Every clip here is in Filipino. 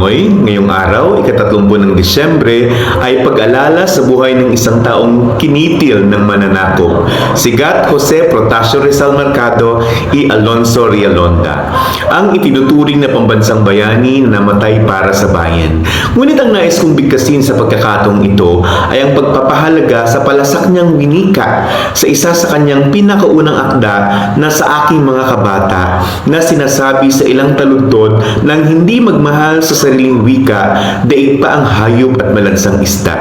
Mabuhay mga Araw, ikatatlumpu ng Disyembre, ay pag-alala sa buhay ng isang taong kinitil ng mananakop, si Gat Jose Protasio Rizal Mercado y Alonso Rialonda, ang itinuturing na pambansang bayani na namatay para sa bayan. Ngunit ang nais kong bigkasin sa pagkakataong ito ay ang pagpapahalaga sa palasak niyang winika sa isa sa kanyang pinakaunang akda na sa aking mga kabata na sinasabi sa ilang taludtod ng hindi magmahal sa sariling wika, daig pa ang hayop at malansang isda.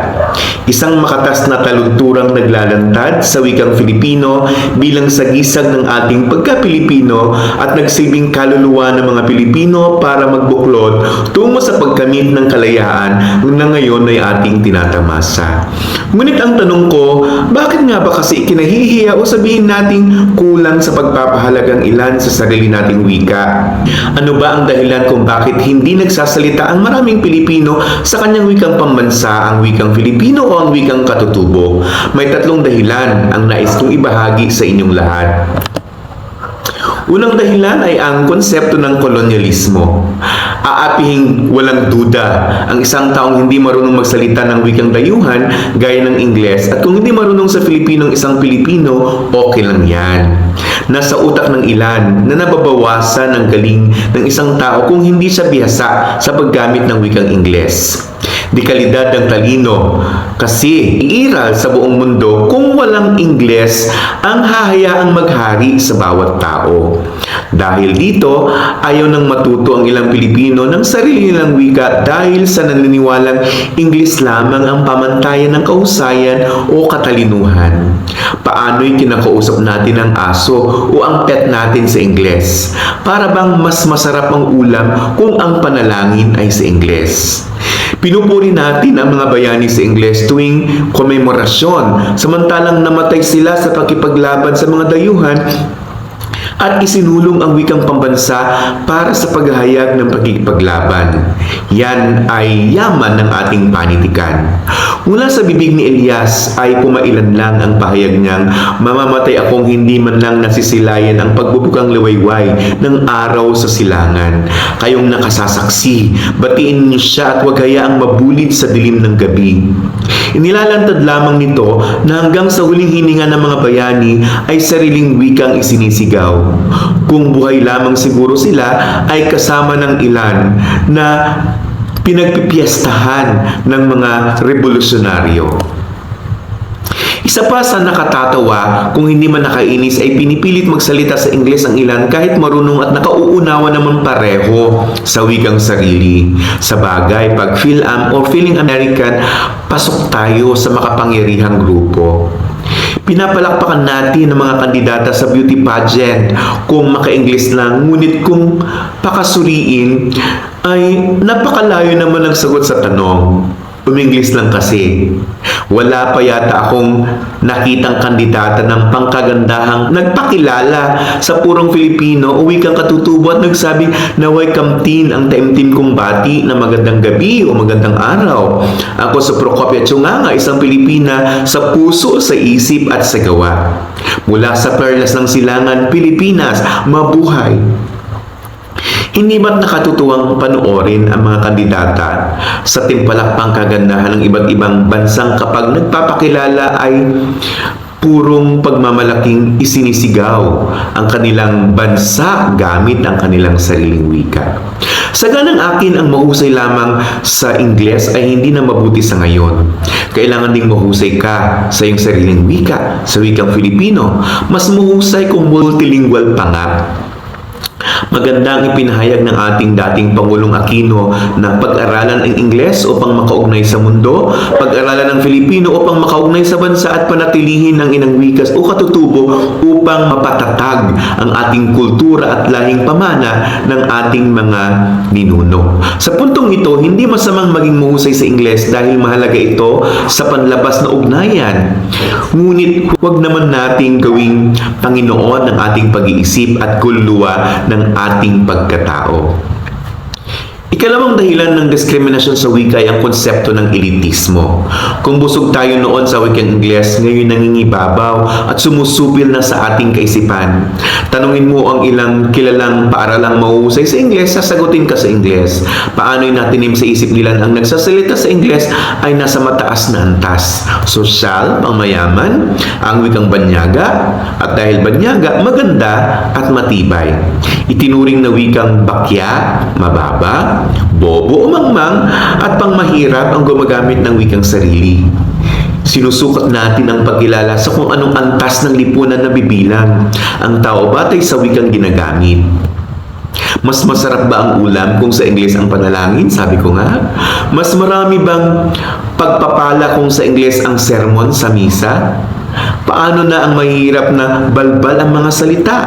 Isang makatas na taludturang naglalantad sa wikang Filipino bilang sagisag ng ating pagka-Pilipino at nagsilbing kaluluwa ng mga Pilipino para magbuklod tungo sa pagkamit ng kalayaan na ngayon ay ating tinatamasa. Ngunit ang tanong ko, bakit nga ba kasi kinahihiya o sabihin nating kulang sa pagpapahalagang ilan sa sarili nating wika? Ano ba ang dahilan kung bakit hindi nagsasalita ang maraming Pilipino sa kanyang wikang pambansa, ang wikang Filipino o ang wikang katutubo? May tatlong dahilan ang nais kong ibahagi sa inyong lahat. Unang dahilan ay ang konsepto ng kolonyalismo. Aapihing walang duda ang isang taong hindi marunong magsalita ng wikang dayuhan gaya ng Ingles at kung hindi marunong sa Filipino ang isang Pilipino, okay lang yan. Nasa utak ng ilan na nababawasan ang galing ng isang tao kung hindi siya bihasa sa paggamit ng wikang Ingles. Di kalidad ng talino kasi iiral sa buong mundo kung walang Ingles ang hahayaang maghari sa bawat tao. Dahil dito, ayaw nang matuto ang ilang Pilipino ng sarili nilang wika dahil sa naniniwalang Ingles lamang ang pamantayan ng kahusayan o katalinuhan. Paano'y kinakausap natin ang aso o ang pet natin sa Ingles? Para bang mas masarap ang ulam kung ang panalangin ay sa Ingles? Pinupuri natin ang mga bayani sa Ingles tuwing komemorasyon, samantalang namatay sila sa pakipaglaban sa mga dayuhan at isinulong ang wikang pambansa para sa paghahayag ng pagkikipaglaban. Yan ay yaman ng ating panitikan. Mula sa bibig ni Elias ay pumailan lang ang pahayag niyang mamamatay akong hindi man lang nasisilayan ang pagbubukang liwayway ng araw sa silangan. Kayong nakasasaksi, batiin niyo siya at huwag hayaang mabulid sa dilim ng gabi. Inilalantad lamang nito na hanggang sa huling hininga ng mga bayani ay sariling wikang isinisigaw. Kung buhay lamang siguro sila ay kasama ng ilan na pinagpipiestahan ng mga revolusyonaryo. Isa pa sa nakatatawa kung hindi man nakainis ay pinipilit magsalita sa Ingles ang ilan kahit marunong at nakauunawa naman pareho sa wikang sarili. Sa bagay, pag Phil-Am or feeling American, pasok tayo sa makapangyarihang grupo. Pinapalakpakan natin ang mga kandidata sa beauty pageant kung maka-English lang, ngunit kung pakasuriin ay napakalayo naman ang sagot sa tanong. Umingles lang kasi. Wala pa yata akong nakitang kandidata ng pangkagandahang nagpakilala sa purong Filipino o wikang katutubo at nagsabing naway kamtin ang taimtim kong bati na magandang gabi o magandang araw. Ako sa Procopia Chunganga, isang Pilipina sa puso, sa isip at sa gawa. Mula sa Perlas ng Silangan, Pilipinas, mabuhay! Hindi ba't nakatutuwang panoorin ang mga kandidata sa timpalakpang kagandahan ng iba't ibang bansang kapag nagpapakilala ay purong pagmamalaking isinisigaw ang kanilang bansa gamit ang kanilang sariling wika. Sa ganang akin ang mahusay lamang sa Ingles ay hindi na mabuti sa ngayon. Kailangan ding mahusay ka sa iyong sariling wika, sa wikang Filipino. Mas mahusay kung multilingual pa nga. Magandang ipinahayag ng ating dating Pangulong Aquino na pag-aralan ang Ingles upang makaugnay sa mundo, pag-aralan ng Filipino upang makaugnay sa bansa at panatilihin ang inang wikas o katutubo upang mapatatag ang ating kultura at lahing pamana ng ating mga ninuno. Sa puntong ito, hindi masamang maging mahusay sa Ingles dahil mahalaga ito sa panlabas na ugnayan. Ngunit huwag naman nating gawing Panginoon ng ating pag-iisip at kululuwa ng ating pagkatao. Ikalawang dahilan ng diskriminasyon sa wika ay ang konsepto ng elitismo. Kung busog tayo noon sa wikang Ingles, ngayon nangingibabaw at sumusubil na sa ating kaisipan. Tanungin mo ang ilang kilalang paaralang mahusay sa Ingles, sasagutin ka sa Ingles. Paano'y natinim sa isip nila ang nagsasalita sa Ingles ay nasa mataas na antas. Sosyal, pangmayaman, ang wikang banyaga, at dahil banyaga, maganda at matibay. Itinuring na wikang bakya, mababa, bobo o mangmang at pangmahirap ang gumagamit ng wikang sarili. Sinusukat natin ang pagkilala sa kung anong antas ng lipunan na bibilang ang tao batay sa wikang ginagamit. Mas masarap ba ang ulam kung sa Ingles ang panalangin? Sabi ko nga. Mas marami bang pagpapala kung sa Ingles ang sermon sa misa? Paano na ang mahirap na balbal ang mga salita?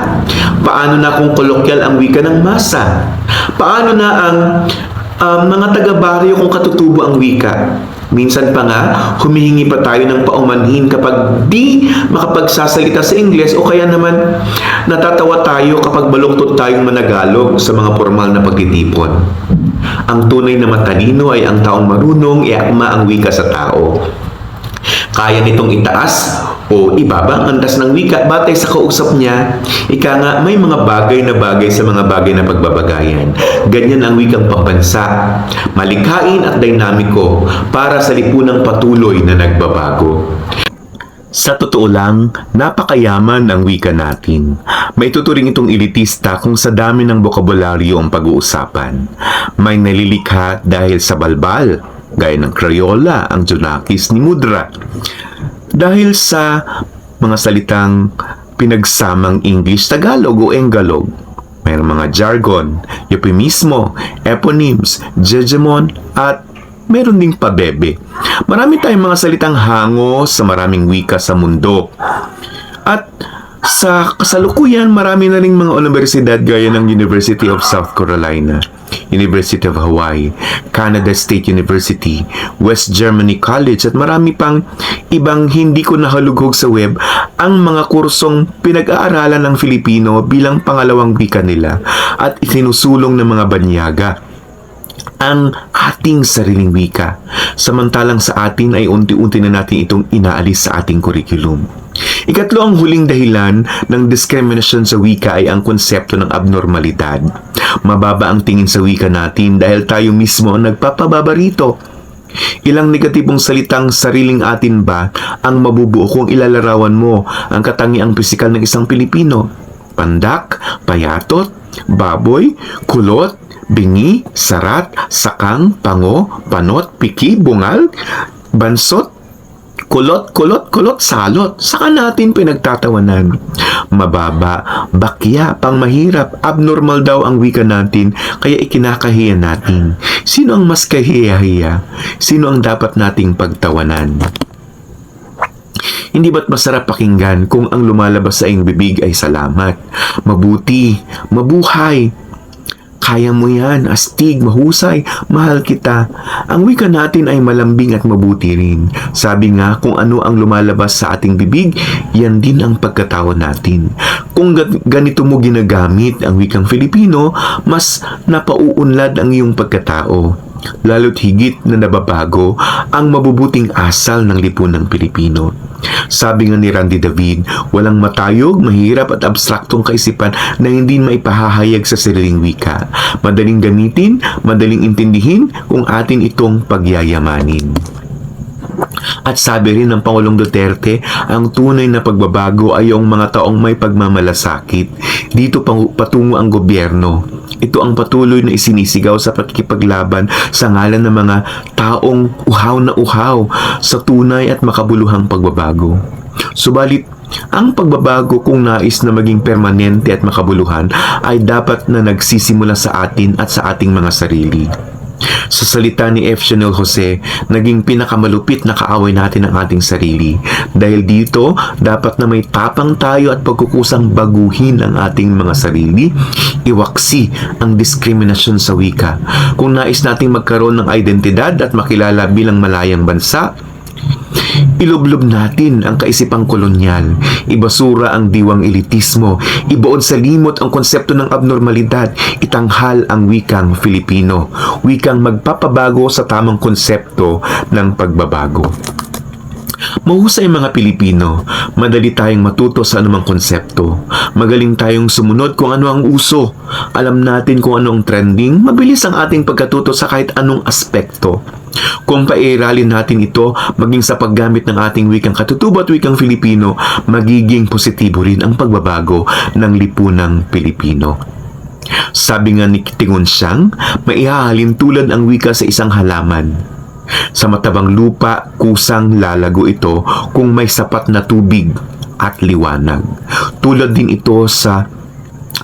Paano na kung kolokyal ang wika ng masa? Paano na ang um, mga taga-baryo kung katutubo ang wika? Minsan pa nga, humihingi pa tayo ng paumanhin kapag di makapagsasalita sa Ingles o kaya naman natatawa tayo kapag baluktot tayong managalog sa mga formal na pagtitipon. Ang tunay na matalino ay ang taong marunong iakma ang wika sa tao. Kaya nitong itaas o ibaba ang andas ng wika batay sa kausap niya. Ika nga, may mga bagay na bagay sa mga bagay na pagbabagayan. Ganyan ang wikang pambansa. Malikhain at dinamiko para sa lipunang patuloy na nagbabago. Sa totoo lang, napakayaman ang wika natin. May tuturing itong elitista kung sa dami ng bokabularyo ang pag-uusapan. May nalilikha dahil sa balbal, gaya ng Crayola, ang Junakis ni Mudra. Dahil sa mga salitang pinagsamang English, Tagalog o Engalog. Mayroong mga jargon, euphemismo, eponyms, jejemon, at meron ding pabebe. Marami tayong mga salitang hango sa maraming wika sa mundo. At sa kasalukuyan, marami na ring mga universidad gaya ng University of South Carolina, University of Hawaii, Canada State University, West Germany College at marami pang ibang hindi ko nahalughog sa web ang mga kursong pinag-aaralan ng Filipino bilang pangalawang wika nila at isinusulong ng mga banyaga ang ating sariling wika. Samantalang sa atin ay unti-unti na natin itong inaalis sa ating curriculum. Ikatlo ang huling dahilan ng discrimination sa wika ay ang konsepto ng abnormalidad. Mababa ang tingin sa wika natin dahil tayo mismo ang nagpapababa rito. Ilang negatibong salitang sariling atin ba ang mabubuo kung ilalarawan mo ang katangiang pisikal ng isang Pilipino? Pandak, payatot, baboy, kulot, bingi, sarat, sakang, pango, panot, piki, bungal, bansot, kulot, kulot, kulot, salot. Saka natin pinagtatawanan. Mababa, bakya, pang mahirap, abnormal daw ang wika natin, kaya ikinakahiya natin. Sino ang mas kahiya-hiya? Sino ang dapat nating pagtawanan? Hindi ba't masarap pakinggan kung ang lumalabas sa iyong bibig ay salamat, mabuti, mabuhay, kaya mo yan, astig, mahusay, mahal kita. Ang wika natin ay malambing at mabuti rin. Sabi nga, kung ano ang lumalabas sa ating bibig, yan din ang pagkatawa natin. Kung ga- ganito mo ginagamit ang wikang Filipino, mas napauunlad ang iyong pagkatao lalo't higit na nababago ang mabubuting asal ng lipunang Pilipino. Sabi nga ni Randy David, walang matayog, mahirap at abstraktong kaisipan na hindi maipahahayag sa sariling wika. Madaling gamitin, madaling intindihin kung atin itong pagyayamanin. At sabi rin ng Pangulong Duterte, ang tunay na pagbabago ay yung mga taong may pagmamalasakit. Dito patungo ang gobyerno. Ito ang patuloy na isinisigaw sa pakikipaglaban sa ngalan ng mga taong uhaw na uhaw sa tunay at makabuluhang pagbabago. Subalit, ang pagbabago kung nais na maging permanente at makabuluhan ay dapat na nagsisimula sa atin at sa ating mga sarili. Sa salita ni F. Chanel Jose, naging pinakamalupit na kaaway natin ang ating sarili. Dahil dito, dapat na may tapang tayo at pagkukusang baguhin ang ating mga sarili, iwaksi ang diskriminasyon sa wika. Kung nais nating magkaroon ng identidad at makilala bilang malayang bansa, Ilublob natin ang kaisipang kolonyal, ibasura ang diwang elitismo, ibaon sa limot ang konsepto ng abnormalidad, itanghal ang wikang Filipino, wikang magpapabago sa tamang konsepto ng pagbabago. Mahusay mga Pilipino, madali tayong matuto sa anumang konsepto. Magaling tayong sumunod kung ano ang uso. Alam natin kung ano ang trending, mabilis ang ating pagkatuto sa kahit anong aspekto. Kung pairalin natin ito, maging sa paggamit ng ating wikang katutubo at wikang Filipino, magiging positibo rin ang pagbabago ng lipunang Pilipino. Sabi nga ni Tingon Siyang, maihahalin tulad ang wika sa isang halaman. Sa matabang lupa, kusang lalago ito kung may sapat na tubig at liwanag. Tulad din ito sa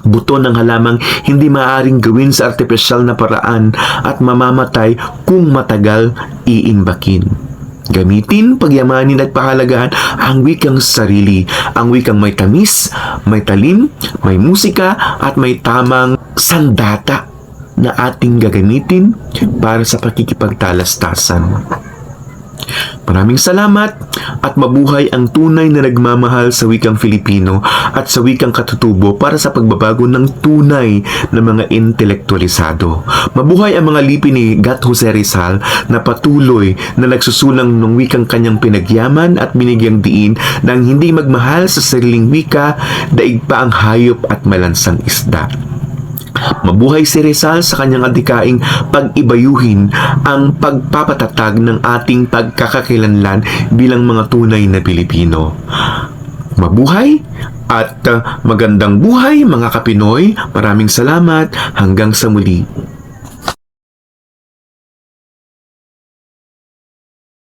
buto ng halamang hindi maaring gawin sa artipisyal na paraan at mamamatay kung matagal iimbakin. Gamitin, pagyamanin at pahalagahan ang wikang sarili, ang wikang may tamis, may talim, may musika at may tamang sandata na ating gagamitin para sa pakikipagtalastasan. Maraming salamat at mabuhay ang tunay na nagmamahal sa wikang Filipino at sa wikang katutubo para sa pagbabago ng tunay na mga intelektualisado. Mabuhay ang mga lipi ni Gat Jose Rizal na patuloy na nagsusulang ng wikang kanyang pinagyaman at binigyang diin ng hindi magmahal sa sariling wika, daig pa ang hayop at malansang isda. Mabuhay si Rizal sa kanyang adikaing pag-ibayuhin ang pagpapatatag ng ating pagkakakilanlan bilang mga tunay na Pilipino. Mabuhay at magandang buhay mga Kapinoy. Maraming salamat. Hanggang sa muli.